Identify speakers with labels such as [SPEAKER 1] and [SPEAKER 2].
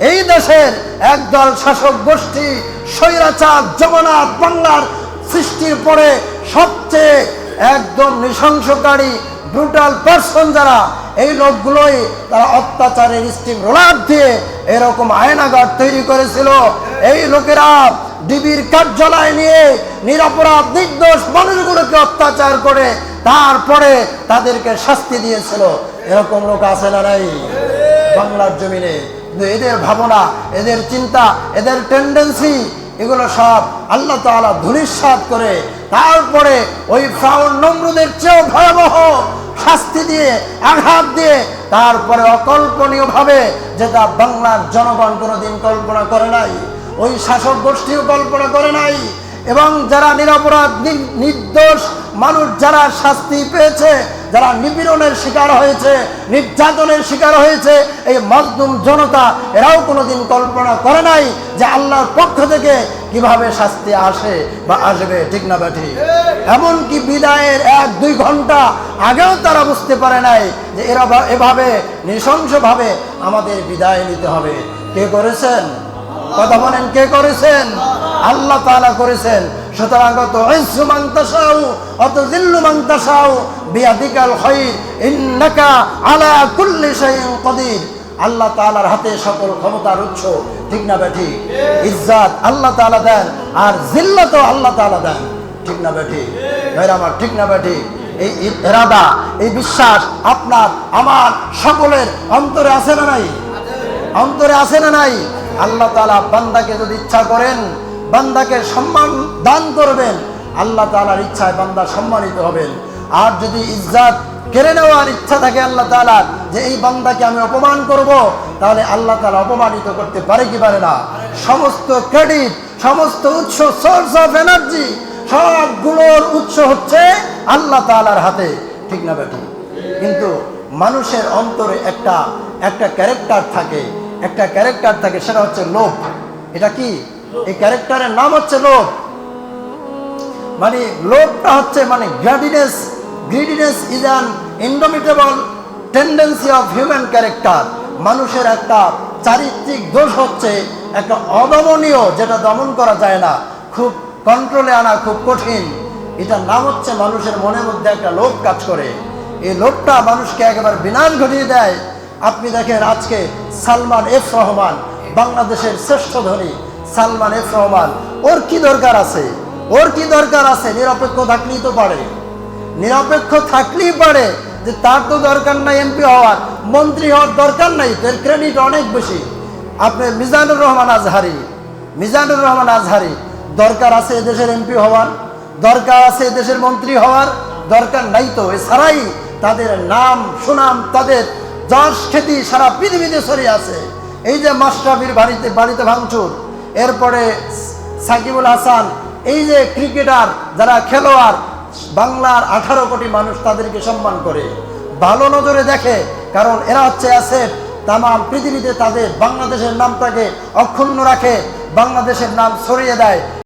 [SPEAKER 1] এই দেশের একদল শাসক গোষ্ঠী স্বৈরাচার জগন্নাথ বাংলার সৃষ্টির পরে সবচেয়ে একদম নৃশংসকারী ব্রুটাল পার্সন যারা, এই লোকগুলোই তারা অত্যাচারের স্টিম রোলার দিয়ে এরকম আয়নাঘর তৈরি করেছিল। এই লোকেরা ডিবির কার্যালয় নিয়ে নিরপরাধ নির্দোষ মানুষগুলোকে অত্যাচার করে তারপরে তাদেরকে শাস্তি দিয়েছিল। এরকম লোক আছে না নাই? বাংলার জমিনে। এদের ভাবনা, এদের চিন্তা, এদের টেন্ডেন্সি এগুলো সব আল্লাহ তাআলা ধুলিস্বাদ করে তারপরে ওই ফ্রাউন নমরুদের চেয়েও ভয়াবহ শাস্তি দিয়ে, আঘাত দিয়ে তারপরে অকল্পনীয়ভাবে যেটা বাংলার জনগণ কোনোদিন কল্পনা করে নাই, ওই শাসক গোষ্ঠীও কল্পনা করে নাই এবং যারা নিরাপরাধ নির্দোষ মানুষ যারা শাস্তি পেয়েছে যারা নিপীড়নের শিকার হয়েছে, নির্যাতনের শিকার হয়েছে, এই মজদুম জনতা এরাও কোনোদিন কল্পনা করে নাই যে আল্লাহর পক্ষ থেকে কীভাবে শাস্তি আসে বা আসবে, ঠিক না ব্যাঠি এমনকি বিদায়ের এক, দুই ঘণ্টা আগেও তারা বুঝতে পারে নাই যে এরা এভাবে, নৃশংসভাবে আমাদের বিদায় নিতে হবে। কে করেছেন? কথা বলেন, কে করেছেন? আল্লাহ তাআলা করেছেন। সুতরাং অত ইজ্জু মান অত জিল্লু তাশাউ, বিয়াদিকাল খায়র ইন্নাকা আলা কুল্লি শাইইন কদির। আল্লাহ তাআলার হাতে সকল ক্ষমতার উৎস, ঠিক না বেঠি ইজ্জাত আল্লাহ তাআলা দেন, আর জিল্লাত আল্লাহ তাআলা দেন, ঠিক না বেঠি ভাইরা আমার, ঠিক না বেঠি এই এরাদা এই বিশ্বাস আপনার, আমার সকলের অন্তরে আছে না নাই? অন্তরে আছে না নাই? আল্লাহ তালা বান্দাকে যদি ইচ্ছা করেন বান্দাকে সম্মান দান করবেন, আল্লাহ তালার ইচ্ছায় বান্দা সম্মানিত হবেন। আর যদি ইজ্জাত কেড়ে নেওয়ার ইচ্ছা থাকে আল্লাহ তালার যে এই বান্দাকে আমি অপমান করব, তাহলে আল্লাহ তালা অপমানিত করতে পারে কি পারে না? সমস্ত ক্রেডিট সমস্ত উৎস সোর্স অফ এনার্জি সবগুলোর উৎস হচ্ছে আল্লাহ তালার হাতে। ঠিক না বেটি কিন্তু মানুষের অন্তরে একটা একটা ক্যারেক্টার থাকে। একটা ক্যারেক্টার থাকে, সেটা হচ্ছে লোভ। এটা কি? এই ক্যারেক্টারের নাম হচ্ছে লোভ। মানে লোভটা হচ্ছে মানে greediness greediness is an indomitable tendency of human character মানুষের একটা চারিত্রিক দোষ হচ্ছে একটা অদমনীয় যেটা দমন করা যায় না। খুব কন্ট্রোলে আনা খুব কঠিন। এটার নাম হচ্ছে মানুষের মনের মধ্যে একটা লোভ কাজ করে। এই লোভটা মানুষকে একেবারে বিনাশ ঘটিয়ে দেয়। আপনি দেখেন আজকে সালমান এফ রহমান, বাংলাদেশের শ্রেষ্ঠ ধনী। সালমান এফ রহমান ওর কি দরকার আছে? ওর কি দরকার আছে? নিরপেক্ষ থাকলেই তো পারে। নিরপেক্ষ থাকলেই পারে যে তার তো দরকার নাই এমপি হওয়ার, মন্ত্রী হওয়ার দরকার নাই, তোর ক্রেডিট অনেক বেশি। আপনার মিজানুর রহমান আজহারি, মিজানুর রহমান আজহারি, দরকার আছে এদেশের এমপি হওয়ার, দরকার আছে এদেশের মন্ত্রী হওয়ার, দরকার নাই তো। এছাড়াই তাদের নাম, সুনাম, তাদের যশ, খ্যাতি সারা পৃথিবীতে ছড়িয়ে আছে। এই যে মাস্টাফির বাড়িতে বাড়িতে ভাঙচুর এরপরে সাকিবুল হাসান, এই যে ক্রিকেটার যারা খেলোয়াড়, বাংলার আঠারো কোটি মানুষ তাদেরকে সম্মান করে। ভালো নজরে দেখে, কারণ এরা হচ্ছে অ্যাসেট। তামাম পৃথিবীতে তাদের বাংলাদেশের নামটাকে অক্ষুণ্ণ রাখে, বাংলাদেশের নাম ছড়িয়ে দেয়।